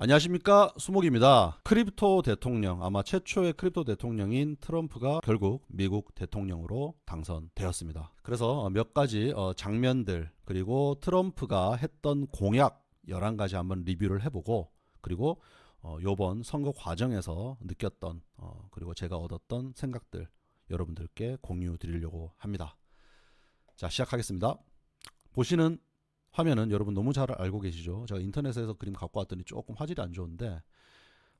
안녕하십니까 수목입니다. 크립토 대통령 아마 최초의 크립토 대통령인 트럼프가 결국 미국 대통령으로 당선되었습니다. 그래서 어, 몇 가지 어, 장면들 그리고 트럼프가 했던 공약 11가지 한번 리뷰를 해보고 그리고 어, 요번 선거 과정에서 느꼈던 어, 그리고 제가 얻었던 생각들 여러분들께 공유 드리려고 합니다. 자 시작하겠습니다. 보시는 화면은 여러분 너무 잘 알고 계시죠? 제가 인터넷에서 그림 갖고 왔더니 조금 화질이 안 좋은데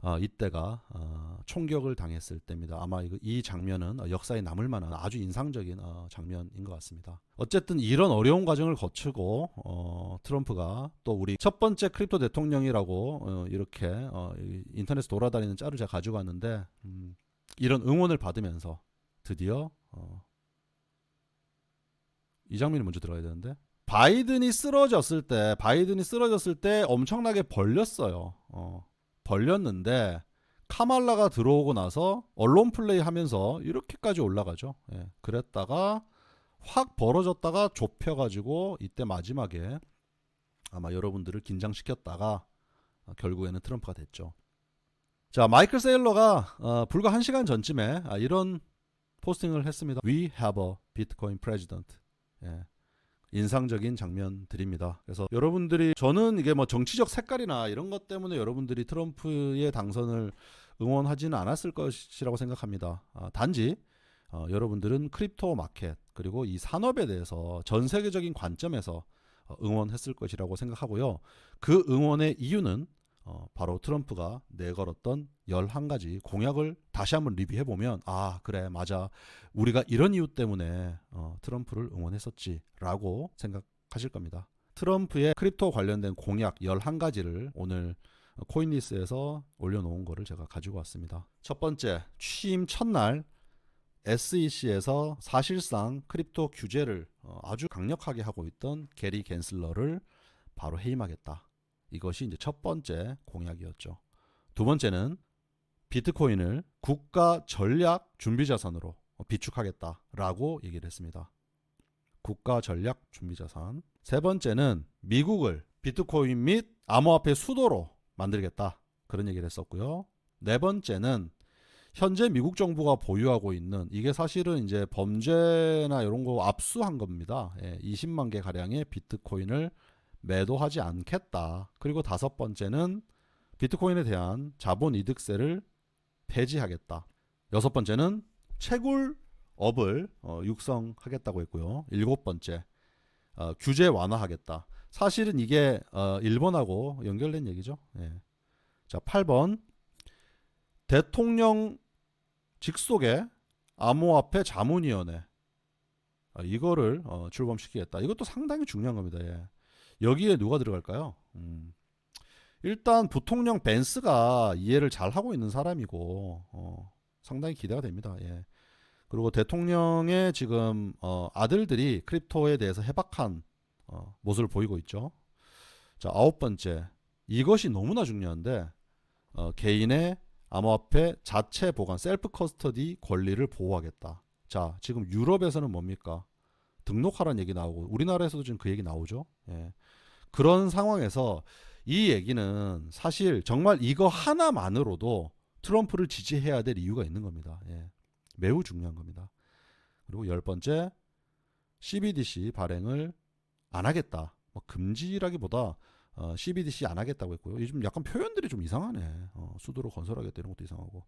어, 이때가 어, 총격을 당했을 때입니다. 아마 이, 이 장면은 어, 역사에 남을 만한 아주 인상적인 어, 장면인 것 같습니다. 어쨌든 이런 어려운 과정을 거치고 어, 트럼프가 또 우리 첫 번째 크립토 대통령이라고 어, 이렇게 어, 이 인터넷 돌아다니는 짤을 제가 가지고 왔는데 음, 이런 응원을 받으면서 드디어 어, 이 장면이 먼저 들어가야 되는데 바이든이 쓰러졌을 때 바이든이 쓰러졌을 때 엄청나게 벌렸어요. 어, 벌렸는데 카말라가 들어오고 나서 언론 플레이 하면서 이렇게까지 올라가죠. 예, 그랬다가 확 벌어졌다가 좁혀가지고 이때 마지막에 아마 여러분들을 긴장시켰다가 어, 결국에는 트럼프가 됐죠. 자 마이클 세일러가 어, 불과 한 시간 전쯤에 아, 이런 포스팅을 했습니다. We have a Bitcoin president. 예. 인상적인 장면들입니다. 그래서 여러분들이 저는 이게 뭐 정치적 색깔이나 이런 것 때문에 여러분들이 트럼프의 당선을 응원하지는 않았을 것이라고 생각합니다. 아, 단지 어, 여러분들은 크립토 마켓 그리고 이 산업에 대해서 전 세계적인 관점에서 어, 응원했을 것이라고 생각하고요. 그 응원의 이유는 어, 바로 트럼프가 내걸었던 11가지 공약을 다시 한번 리뷰해 보면 아 그래 맞아 우리가 이런 이유 때문에 어, 트럼프를 응원했었지라고 생각하실 겁니다. 트럼프의 크립토 관련된 공약 11가지를 오늘 코인리스에서 올려놓은 거를 제가 가지고 왔습니다. 첫 번째 취임 첫날 SEC에서 사실상 크립토 규제를 어, 아주 강력하게 하고 있던 게리 겐슬러를 바로 해임하겠다. 이것이 이제 첫 번째 공약이었죠. 두 번째는 비트코인을 국가 전략 준비 자산으로 비축하겠다라고 얘기를 했습니다. 국가 전략 준비 자산. 세 번째는 미국을 비트코인 및 암호화폐 수도로 만들겠다. 그런 얘기를 했었고요. 네 번째는 현재 미국 정부가 보유하고 있는 이게 사실은 이제 범죄나 이런 거 압수한 겁니다. 예, 20만 개 가량의 비트코인을 매도하지 않겠다. 그리고 다섯 번째는 비트코인에 대한 자본 이득세를 폐지하겠다. 여섯 번째는 채굴 업을 어, 육성하겠다고 했고요. 일곱 번째 어, 규제 완화하겠다. 사실은 이게 어, 일본하고 연결된 얘기죠. 예. 자, 8번 대통령 직속의 암호화폐 자문위원회 아, 이거를 어, 출범시키겠다. 이것도 상당히 중요한 겁니다. 예. 여기에 누가 들어갈까요? 음. 일단 부통령 벤스가 이해를 잘 하고 있는 사람이고 어, 상당히 기대가 됩니다. 예. 그리고 대통령의 지금 어, 아들들이 크립토에 대해서 해박한 어, 모습을 보이고 있죠. 자 아홉 번째 이것이 너무나 중요한데 어, 개인의 암호화폐 자체 보관 셀프 커스터디 권리를 보호하겠다. 자 지금 유럽에서는 뭡니까? 등록하라는 얘기 나오고 우리나라에서도 지금 그 얘기 나오죠. 예. 그런 상황에서 이 얘기는 사실 정말 이거 하나만으로도 트럼프를 지지해야 될 이유가 있는 겁니다. 예. 매우 중요한 겁니다. 그리고 열 번째 CBDC 발행을 안 하겠다. 뭐 금지라기보다 어, CBDC 안 하겠다고 했고요. 요즘 약간 표현들이 좀 이상하네. 어, 수도로 건설하겠다 이런 것도 이상하고.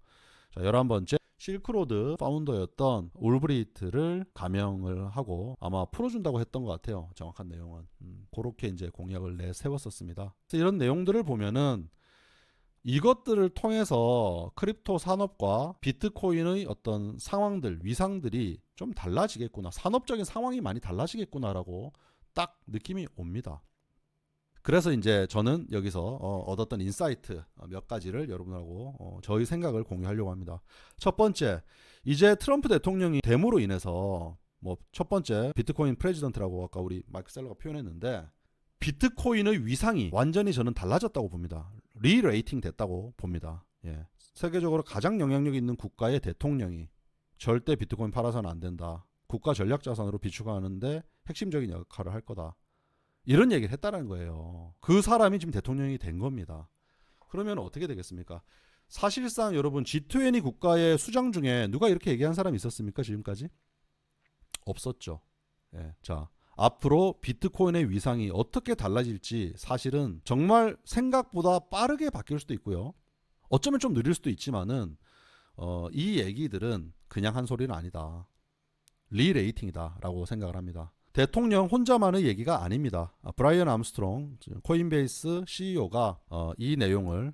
자, 열한 번째 실크로드 파운더였던 올브리트를 감형을 하고 아마 풀어준다고 했던 것 같아요. 정확한 내용은 음, 그렇게 이제 공약을 내세웠었습니다. 이런 내용들을 보면은 이것들을 통해서 크립토 산업과 비트코인의 어떤 상황들, 위상들이 좀 달라지겠구나. 산업적인 상황이 많이 달라지겠구나라고 딱 느낌이 옵니다. 그래서 이제 저는 여기서 어, 얻었던 인사이트 어, 몇 가지를 여러분하고 어, 저희 생각을 공유하려고 합니다. 첫 번째, 이제 트럼프 대통령이 됨으로 인해서 뭐 첫 번째 비트코인 프레지던트라고 아까 우리 마이크 셀러가 표현했는데 비트코인의 위상이 완전히 저는 달라졌다고 봅니다. 리레이팅 됐다고 봅니다. 예. 세계적으로 가장 영향력 있는 국가의 대통령이 절대 비트코인 팔아서는 안 된다. 국가 전략 자산으로 비축하는데 핵심적인 역할을 할 거다. 이런 얘기를 했다는 거예요. 그 사람이 지금 대통령이 된 겁니다. 그러면 어떻게 되겠습니까? 사실상 여러분 G20 국가의 수장 중에 누가 이렇게 얘기한 사람이 있었습니까? 지금까지 없었죠. 예. 자, 앞으로 비트코인의 위상이 어떻게 달라질지 사실은 정말 생각보다 빠르게 바뀔 수도 있고요. 어쩌면 좀 느릴 수도 있지만은 어, 이 얘기들은 그냥 한 소리는 아니다. 리레이팅이다라고 생각을 합니다. 대통령 혼자만의 얘기가 아닙니다. 아, 브라이언 암스트롱 코인베이스 CEO가 어, 이 내용을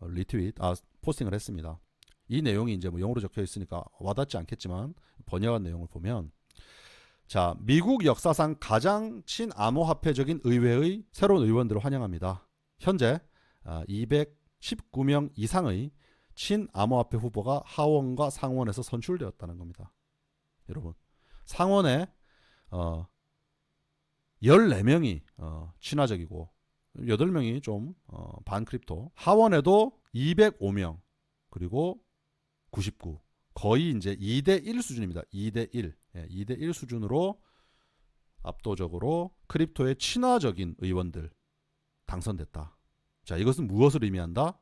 어, 리트윗 아 포스팅을 했습니다. 이 내용이 이제 뭐 영어로 적혀 있으니까 와닿지 않겠지만 번역한 내용을 보면 자 미국 역사상 가장 친암호화폐적인 의회의 새로운 의원들을 환영합니다. 현재 아, 219명 이상의 친암호화폐 후보가 하원과 상원에서 선출되었다는 겁니다. 여러분 상원에 어 14명이 어 친화적이고 8명이 좀 어, 반크립토 하원에도 205명 그리고 99 거의 이제 2대 1 수준입니다. 2대 1. 예, 2대 1 수준으로 압도적으로 크립토의 친화적인 의원들 당선됐다. 자, 이것은 무엇을 의미한다?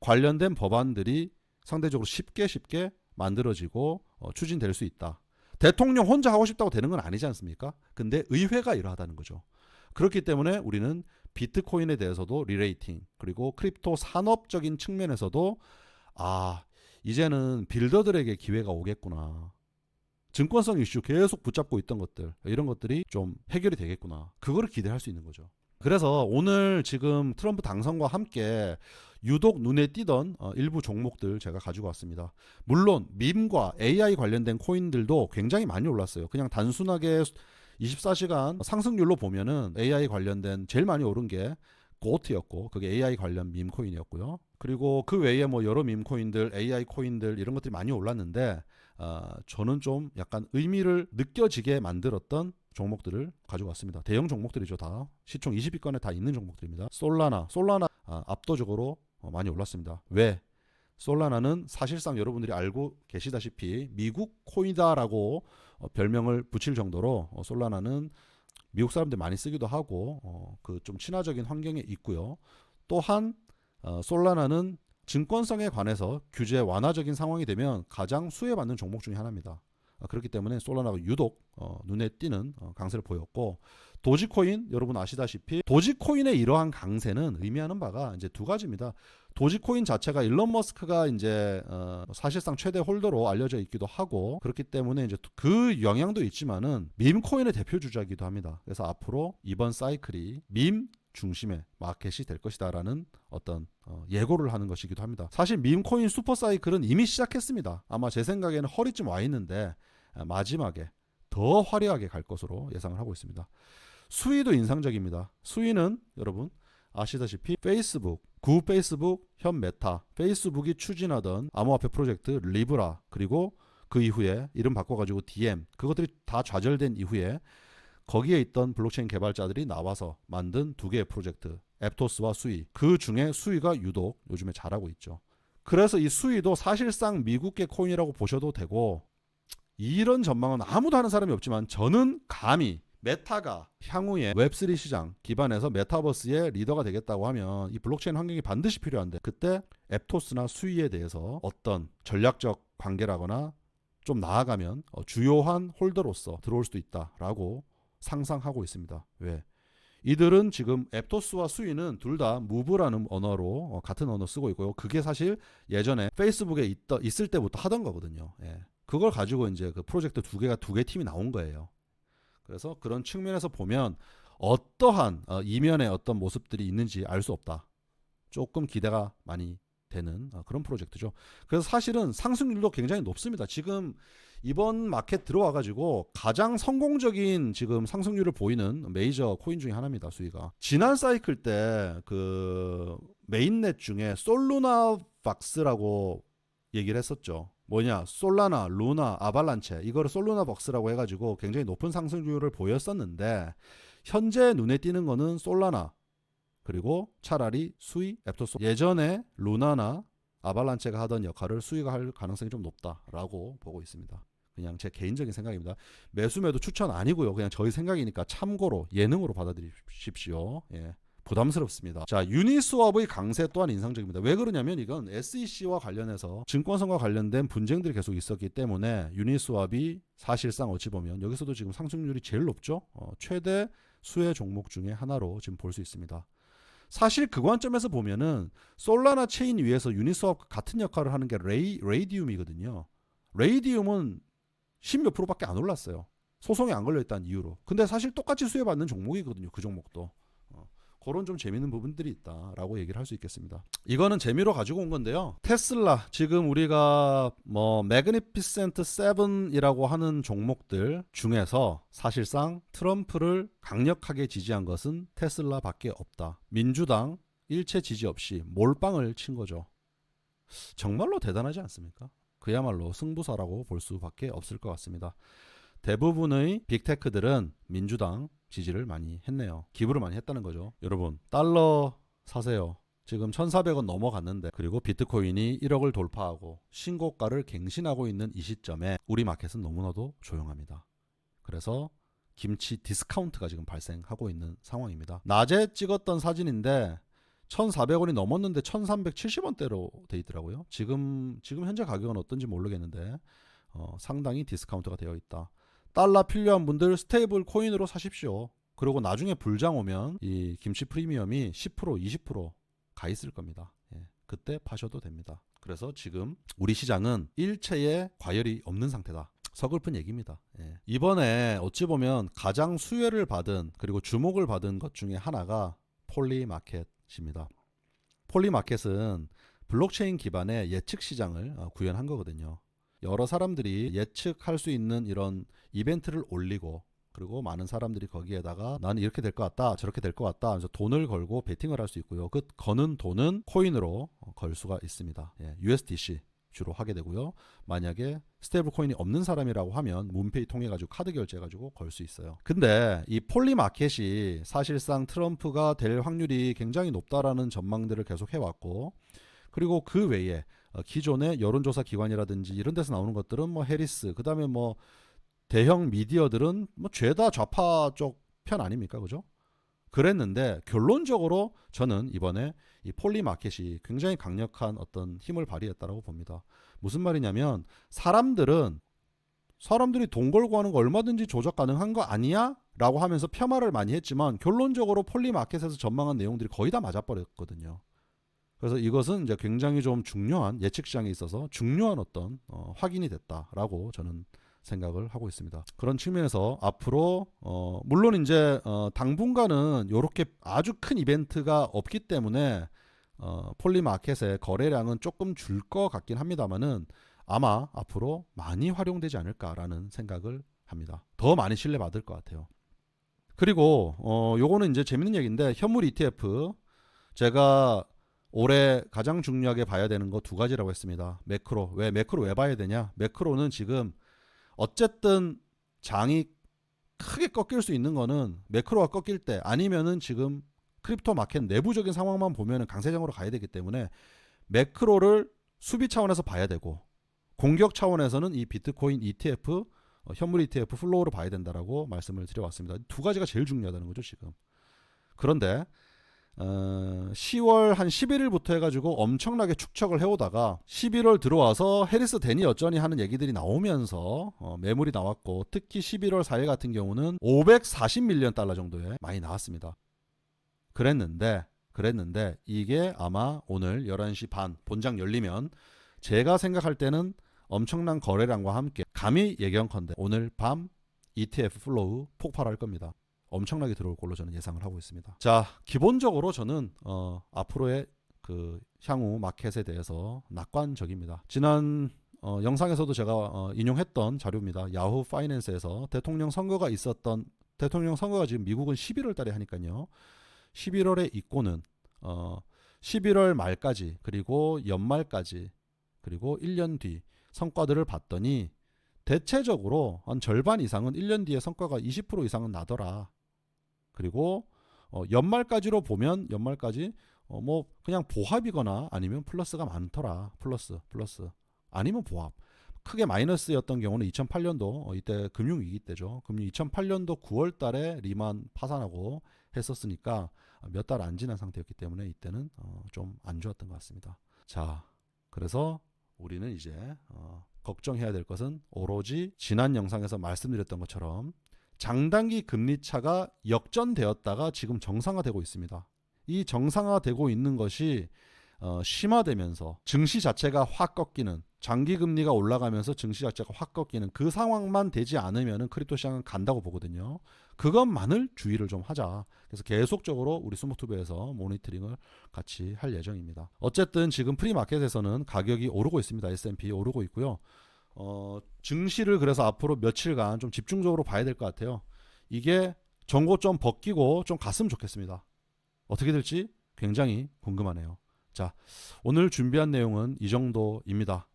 관련된 법안들이 상대적으로 쉽게 쉽게 만들어지고 어, 추진될 수 있다. 대통령 혼자 하고 싶다고 되는 건 아니지 않습니까? 근데 의회가 이러하다는 거죠. 그렇기 때문에 우리는 비트코인에 대해서도 리레이팅 그리고 크립토 산업적인 측면에서도 아 이제는 빌더들에게 기회가 오겠구나. 증권성 이슈 계속 붙잡고 있던 것들 이런 것들이 좀 해결이 되겠구나. 그거를 기대할 수 있는 거죠. 그래서 오늘 지금 트럼프 당선과 함께 유독 눈에 띄던 어, 일부 종목들 제가 가지고 왔습니다. 물론 밈과 AI 관련된 코인들도 굉장히 많이 올랐어요. 그냥 단순하게 24시간 상승률로 보면은 AI 관련된 제일 많이 오른 게 고트였고 그게 AI 관련 밈 코인이었고요. 그리고 그 외에 뭐 여러 밈 코인들, AI 코인들 이런 것들이 많이 올랐는데 어, 저는 좀 약간 의미를 느껴지게 만들었던 종목들을 가지고 왔습니다. 대형 종목들이죠 다 시총 20위권에 다 있는 종목들입니다. 솔라나, 솔라나 아, 압도적으로 어, 많이 올랐습니다. 왜? 솔라나는 사실상 여러분들이 알고 계시다시피 미국 코인이다라고 어, 별명을 붙일 정도로 어, 솔라나는 미국 사람들 많이 쓰기도 하고 어, 그 좀 친화적인 환경에 있고요. 또한 어, 솔라나는 증권성에 관해서 규제 완화적인 상황이 되면 가장 수혜받는 종목 중에 하나입니다. 아, 그렇기 때문에 솔라나가 유독 어, 눈에 띄는 어, 강세를 보였고 도지코인 여러분 아시다시피 도지코인의 이러한 강세는 의미하는 바가 이제 두 가지입니다. 도지코인 자체가 일론 머스크가 이제 어, 사실상 최대 홀더로 알려져 있기도 하고 그렇기 때문에 이제 그 영향도 있지만은 밈 코인의 대표 주자이기도 합니다. 그래서 앞으로 이번 사이클이 밈 중심의 마켓이 될 것이다라는 어떤 어, 예고를 하는 것이기도 합니다. 사실 밈 코인 슈퍼 사이클은 이미 시작했습니다. 아마 제 생각에는 허리쯤 와 있는데 아, 마지막에 더 화려하게 갈 것으로 예상을 하고 있습니다. 수위도 인상적입니다. 수위는 여러분 아시다시피 페이스북, 구 페이스북, 현 메타, 페이스북이 추진하던 암호화폐 프로젝트 리브라 그리고 그 이후에 이름 바꿔가지고 DM 그것들이 다 좌절된 이후에 거기에 있던 블록체인 개발자들이 나와서 만든 두 개의 프로젝트 앱토스와 수위 그 중에 수위가 유독 요즘에 잘하고 있죠. 그래서 이 수위도 사실상 미국계 코인이라고 보셔도 되고 이런 전망은 아무도 하는 사람이 없지만 저는 감히 메타가 향후에 웹3 시장 기반에서 메타버스의 리더가 되겠다고 하면 이 블록체인 환경이 반드시 필요한데 그때 앱토스나 수위에 대해서 어떤 전략적 관계라거나 좀 나아가면 어, 주요한 홀더로서 들어올 수도 있다라고 상상하고 있습니다. 왜? 이들은 지금 앱토스와 수위는 둘 다 무브라는 언어로 어, 같은 언어 쓰고 있고요. 그게 사실 예전에 페이스북에 있 있을 때부터 하던 거거든요. 예. 그걸 가지고 이제 그 프로젝트 두 개가 두 개 팀이 나온 거예요. 그래서 그런 측면에서 보면 어떠한 어, 이면의 어떤 모습들이 있는지 알 수 없다. 조금 기대가 많이 되는 어, 그런 프로젝트죠. 그래서 사실은 상승률도 굉장히 높습니다. 지금 이번 마켓 들어와 가지고 가장 성공적인 지금 상승률을 보이는 메이저 코인 중에 하나입니다. 수위가 지난 사이클 때 그 메인넷 중에 솔루나 박스라고 얘기를 했었죠. 뭐냐 솔라나, 루나, 아발란체 이거를 솔루나 박스라고 해가지고 굉장히 높은 상승률을 보였었는데 현재 눈에 띄는 거는 솔라나 그리고 차라리 수위, 앱토스 예전에 루나나 아발란체가 하던 역할을 수위가 할 가능성이 좀 높다라고 보고 있습니다. 그냥 제 개인적인 생각입니다. 매수 매도 추천 아니고요. 그냥 저희 생각이니까 참고로 예능으로 받아들이십시오. 예. 부담스럽습니다. 자, 유니스왑의 강세 또한 인상적입니다. 왜 그러냐면 이건 SEC와 관련해서 증권성과 관련된 분쟁들이 계속 있었기 때문에 유니스왑이 사실상 어찌 보면 여기서도 지금 상승률이 제일 높죠. 어, 최대 수혜 종목 중에 하나로 지금 볼 수 있습니다. 사실 그 관점에서 보면은 솔라나 체인 위에서 유니스왑 같은 역할을 하는 게 레이, 레이디움이거든요. 레이디움은 10몇 프로밖에 안 올랐어요. 소송이 안 걸려 있다는 이유로. 근데 사실 똑같이 수혜받는 종목이거든요. 그 종목도. 어, 그런 좀 재밌는 부분들이 있다라고 얘기를 할 수 있겠습니다. 이거는 재미로 가지고 온 건데요. 테슬라 지금 우리가 뭐 매그니피센트 7이라고 하는 종목들 중에서 사실상 트럼프를 강력하게 지지한 것은 테슬라밖에 없다. 민주당 일체 지지 없이 몰빵을 친 거죠. 정말로 대단하지 않습니까? 그야말로 승부사라고 볼 수밖에 없을 것 같습니다. 대부분의 빅테크들은 민주당 지지를 많이 했네요. 기부를 많이 했다는 거죠. 여러분, 달러 사세요. 지금 1,400원 넘어갔는데 그리고 비트코인이 1억을 돌파하고 신고가를 갱신하고 있는 이 시점에 우리 마켓은 너무나도 조용합니다. 그래서 김치 디스카운트가 지금 발생하고 있는 상황입니다. 낮에 찍었던 사진인데 1,400원이 넘었는데 1,370원대로 돼 있더라고요. 지금 지금 현재 가격은 어떤지 모르겠는데 어, 상당히 디스카운트가 되어 있다. 달러 필요한 분들 스테이블 코인으로 사십시오. 그리고 나중에 불장 오면 이 김치 프리미엄이 10% 20%가 있을 겁니다. 예, 그때 파셔도 됩니다. 그래서 지금 우리 시장은 일체의 과열이 없는 상태다. 서글픈 얘기입니다. 예. 이번에 어찌 보면 가장 수혜를 받은 그리고 주목을 받은 것 중에 하나가 폴리마켓입니다. 폴리마켓은 블록체인 기반의 예측 시장을 어, 구현한 거거든요. 여러 사람들이 예측할 수 있는 이런 이벤트를 올리고 그리고 많은 사람들이 거기에다가 나는 이렇게 될 것 같다 저렇게 될 것 같다 하면서 돈을 걸고 베팅을 할 수 있고요. 그 거는 돈은 코인으로 어, 걸 수가 있습니다. 예, USDC 주로 하게 되고요. 만약에 스테이블 코인이 없는 사람이라고 하면 문페이 통해 가지고 카드 결제 가지고 걸 수 있어요. 근데 이 폴리 마켓이 사실상 트럼프가 될 확률이 굉장히 높다라는 전망들을 계속 해왔고 그리고 그 외에 어, 기존의 여론조사 기관이라든지 이런 데서 나오는 것들은 뭐 해리스 그다음에 뭐 대형 미디어들은 뭐 죄다 좌파 쪽 편 아닙니까 그죠? 그랬는데 결론적으로 저는 이번에 이 폴리 마켓이 굉장히 강력한 어떤 힘을 발휘했다라고 봅니다. 무슨 말이냐면 사람들은 사람들이 돈 걸고 하는 거 얼마든지 조작 가능한 거 아니야? 라고 하면서 폄하를 많이 했지만 결론적으로 폴리 마켓에서 전망한 내용들이 거의 다 맞아버렸거든요. 그래서 이것은 이제 굉장히 좀 중요한 예측 시장에 있어서 중요한 어떤 어, 확인이 됐다라고 저는 생각을 하고 있습니다. 그런 측면에서 앞으로 어, 물론 이제 어, 당분간은 이렇게 아주 큰 이벤트가 없기 때문에 어, 폴리마켓의 거래량은 조금 줄 것 같긴 합니다만은 아마 앞으로 많이 활용되지 않을까라는 생각을 합니다. 더 많이 신뢰 받을 것 같아요. 그리고 어 요거는 이제 재밌는 얘기인데 현물 ETF 제가 올해 가장 중요하게 봐야 되는 거 두 가지라고 했습니다. 매크로. 왜 매크로 왜 봐야 되냐? 매크로는 지금 어쨌든 장이 크게 꺾일 수 있는 거는 매크로가 꺾일 때 아니면은 지금 크립토 마켓 내부적인 상황만 보면은 강세장으로 가야 되기 때문에 매크로를 수비 차원에서 봐야 되고 공격 차원에서는 이 비트코인 ETF 어, 현물 ETF 플로우를 봐야 된다라고 말씀을 드려왔습니다. 두 가지가 제일 중요하다는 거죠 지금. 그런데 어, 10월 한 11일부터 해가지고 엄청나게 축척을 해오다가 11월 들어와서 해리스 데니 어쩌니 하는 얘기들이 나오면서 어, 매물이 나왔고 특히 11월 4일 같은 경우는 540밀리언 달러 정도에 많이 나왔습니다. 그랬는데 그랬는데 이게 아마 오늘 11시 반 본장 열리면 제가 생각할 때는 엄청난 거래량과 함께 감히 예견컨대 오늘 밤 ETF 플로우 폭발할 겁니다. 엄청나게 들어올 걸로 저는 예상을 하고 있습니다. 자, 기본적으로 저는 어, 앞으로의 그 향후 마켓에 대해서 낙관적입니다. 지난 어, 영상에서도 제가 어, 인용했던 자료입니다. 야후 파이낸스에서 대통령 선거가 있었던 대통령 선거가 지금 미국은 11월 달에 하니까요. 11월에 있고는 어, 11월 말까지 그리고 연말까지 그리고 1년 뒤 성과들을 봤더니 대체적으로 한 절반 이상은 1년 뒤에 성과가 20% 이상은 나더라. 그리고 어, 연말까지로 보면 연말까지 어, 뭐 그냥 보합이거나 아니면 플러스가 많더라. 플러스 플러스 아니면 보합. 크게 마이너스였던 경우는 2008년도 어, 이때 금융 위기 때죠. 금융 2008년도 9월 달에 리만 파산하고 했었으니까 몇 달 안 지난 상태였기 때문에 이때는 어, 좀 안 좋았던 것 같습니다. 자, 그래서 우리는 이제 어, 걱정해야 될 것은 오로지 지난 영상에서 말씀드렸던 것처럼 장단기 금리 차가 역전되었다가 지금 정상화되고 있습니다. 이 정상화되고 있는 것이 어, 심화되면서 증시 자체가 확 꺾이는 장기 금리가 올라가면서 증시 자체가 확 꺾이는 그 상황만 되지 않으면은 크립토 시장은 간다고 보거든요. 그것만을 주의를 좀 하자. 그래서 계속적으로 우리 스모투브에서 모니터링을 같이 할 예정입니다. 어쨌든 지금 프리마켓에서는 가격이 오르고 있습니다. S&P 오르고 있고요. 어, 증시를 그래서 앞으로 며칠간 좀 집중적으로 봐야 될 것 같아요. 이게 좀 벗기고 좀 갔으면 좋겠습니다. 어떻게 될지 굉장히 궁금하네요. 자, 오늘 준비한 내용은 이 정도입니다.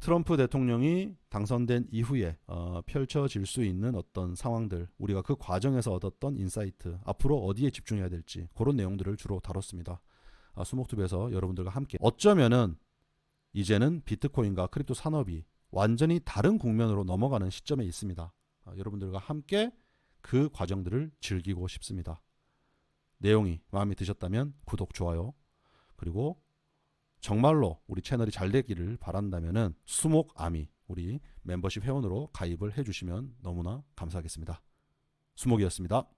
트럼프 대통령이 당선된 이후에 어, 펼쳐질 수 있는 어떤 상황들, 우리가 그 과정에서 얻었던 인사이트, 앞으로 어디에 집중해야 될지 그런 내용들을 주로 다뤘습니다. 아, 수목투비에서 여러분들과 함께 어쩌면은 이제는 비트코인과 크립토 산업이 완전히 다른 국면으로 넘어가는 시점에 있습니다. 아, 여러분들과 함께 그 과정들을 즐기고 싶습니다. 내용이 마음에 드셨다면 구독, 좋아요, 그리고 정말로 우리 채널이 잘 되기를 바란다면은 수목 아미 우리 멤버십 회원으로 가입을 해주시면 너무나 감사하겠습니다. 수목이었습니다.